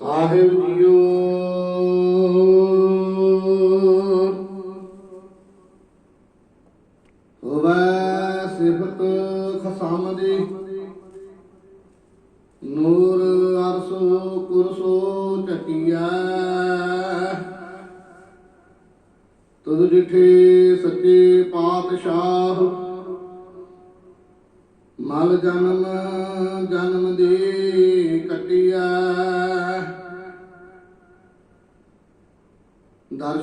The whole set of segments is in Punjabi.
ਸਾਹਿਬ ਜੀਓ ਹੋਵੇ ਸਿਫਤ ਖਸਮ ਦੀ ਨੂਰ ਅਰਸੋ ਕੁਰਸੋ ਚਟਿਆ ਤੁਧ ਜਿਠੇ ਸੱਚੇ ਪਾਤਸ਼ਾਹ। ਮਲ ਜਨਮ ਜਨਮ ਦੇ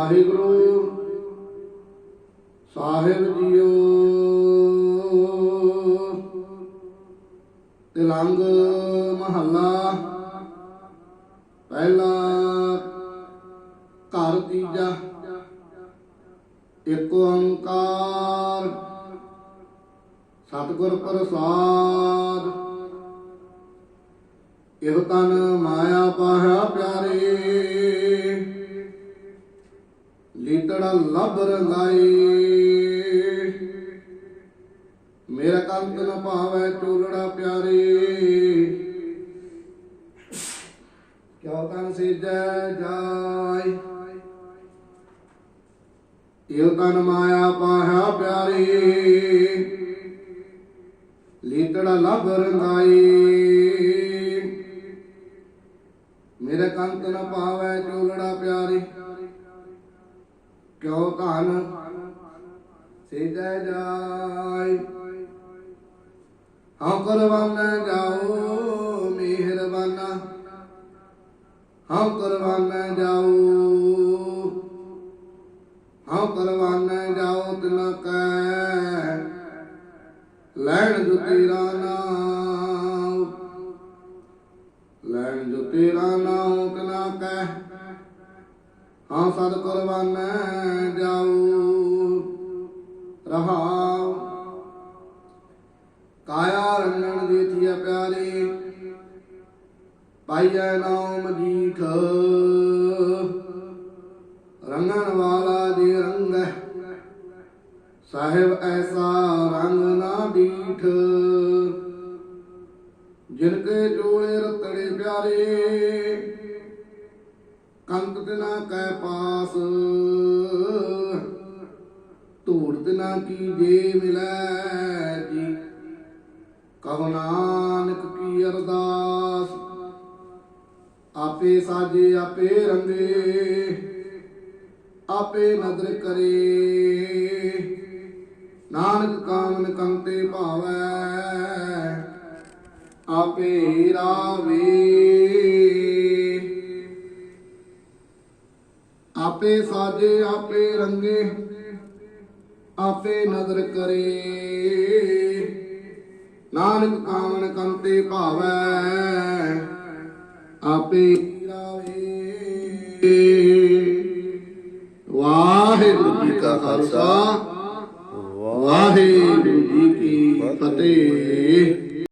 ਵਾਹਿਗੁਰੂ ਸਾਹਿਬ ਜੀਓ। ਤਿਲੰਗ ਮਹੱਲਾ, ਪਹਿਲਾ ਘਰ ਤੀਜਾ, ਇੱਕ ਓੰਕਾਰ। ਸਤਿਗੁਰ ਪ੍ਰਸਾਦ ਇਹ ਤਨ ਮਾਇਆ ਪਾਹਿਆ ਪਿਆਰੇ। ਲੀਤੜਾ ਲੱਭ ਰੰਗਾਈ? ਮੇਰਾ ਕੰਤ ਨ ਭਾਵੈ ਚੋਲੜਾ ਪਿਆਰੀ। ਕਿਉ ਤਨ ਸਿਜੈ ਜਾਈ? ਇਹ ਤਨ ਮਾਇਆ ਪਾਹਿਆ ਪਿਆਰੀ। ਲੀਤੜਾ ਲੱਭ ਰੰਗਾਈ। ਮੇਰੇ ਕੰਤ ਨ ਪਾਵੈ ਚੋਲੜਾ ਕਿਉ ਧਨ ਸਿਜੈ ਜਾਈ ਹਉ ਕਰਵਾਨਾ ਜਾਓ ਮਿਹਰਬਾਨਾ। ਹਉ ਕਰਵਾਨਾ ਜਾਓ ਹਉ ਕਰਵਾਨਾ ਜਾਓ ਤਿਨ ਕੈ ਲੈਣ ਜੋ ਤੇਰਾ ਨਾਮ ਲੈਣ ਜੋ ਤੇਰਾ ਨਾਮ ਤਿਨਾ ਕੈ ਹਾਂ ਸਦ ਕੁਰਬਾਨੈ। ਰਹਾਉ। ਕਾਇਆ ਰੰਗਣ ਦੀ ਥੀਆ ਪਿਆਰੀ। ਪਾਈਐ ਨਾਮ ਜੀਠ। ਰੰਗਣ ਵਾਲਾ ਜੀ ਰੰਗ ਸਾਹਿਬ ਐਸਾ ਰੰਗ ਨਾ ਦੀਠ ਜਿਨ ਕੇ ਚੋਲੇ ਰਤੜੇ ਪਿਆਰੇ, ਕੰਤ ਤਿਨਾ ਕੈ ਪਾਸ। ਧੂੜ ਤਿਨਾ ਕੀ ਜੇ ਮਿਲੈ ਜੀ? ਕਹੋ ਨਾਨਕ ਕੀ ਅਰਦਾਸ? ਆਪੇ ਸਾਜੇ, ਆਪੇ ਰੰਗੇ, ਆਪੇ ਨਦਰ ਕਰੇ। ਨਾਨਕ ਕਾਮਨ ਕੰਤੇ ਭਾਵੈ, ਆਪੇ ਰਾਵੇ। ਆਪੇ ਸਾਜੇ, ਆਪੇ ਰੰਗੇ ਆਪੇ ਨਦਰ ਕਰੇ। ਨਾਨਕ ਕਾਮਨ ਕੰਤੇ ਭਾਵੈ, ਆਪੇ ਰਾਵੇ ਵਾਹਿਗੁਰੂ ਜੀ ਕਾ ਖਾਲਸਾ, ਵਾਹਿਗੁਰੂ ਜੀ ਕੀ ਫਤਿਹ।